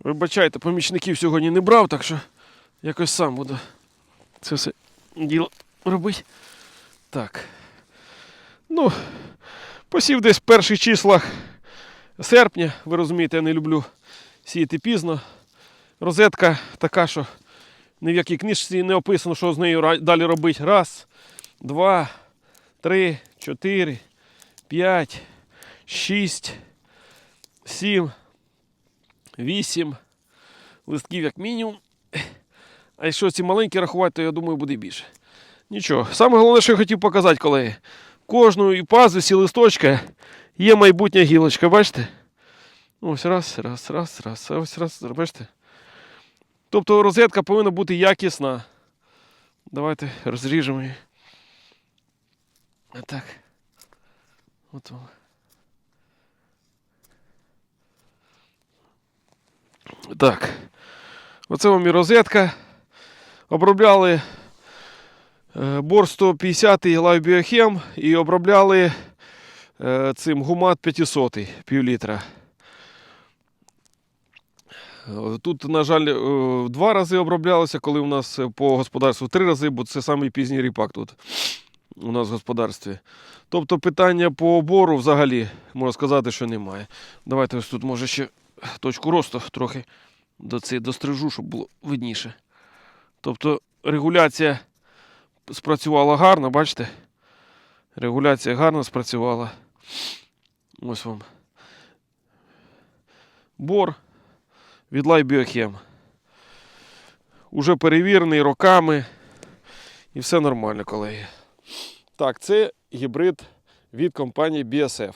Вибачайте, помічників сьогодні не брав, так що якось сам буду це все діло робити. Так. Ну, посів десь в перших числах серпня. Ви розумієте, я не люблю сіяти пізно. Розетка така, що ні в якій книжці не описано, що з нею далі робити. Раз, два, три, чотири, п'ять, шість, сім, вісім листків як мінімум. А якщо ці маленькі рахувати, то я думаю, буде більше. Нічого. Саме головне, що я хотів показати, колеги. Кожної пазусі листочка є майбутня гілочка, бачите? Ось раз, раз, раз, раз, ось раз, бачите? Тобто розетка повинна бути якісна. Давайте розріжемо її. Отак. От воно. Так. Оце вам і розетка. Обробляли е, бор 150 Live Biochem і обробляли е, цим гумат 500 пів літра. Е, Тут, на жаль, два рази оброблялося, коли у нас по господарству три рази, бо це самий пізній ріпак тут у нас в господарстві. Тобто питання по обору взагалі можна сказати, що немає. Давайте ось тут може ще точку росту трохи до цей, дострижу, щоб було видніше. Тобто регуляція спрацювала гарно, бачите? Регуляція гарно спрацювала. Ось вам. Бор від Лайбіохем. Уже перевірений роками. І все нормально, колеги. Так, це гібрид від компанії BSF.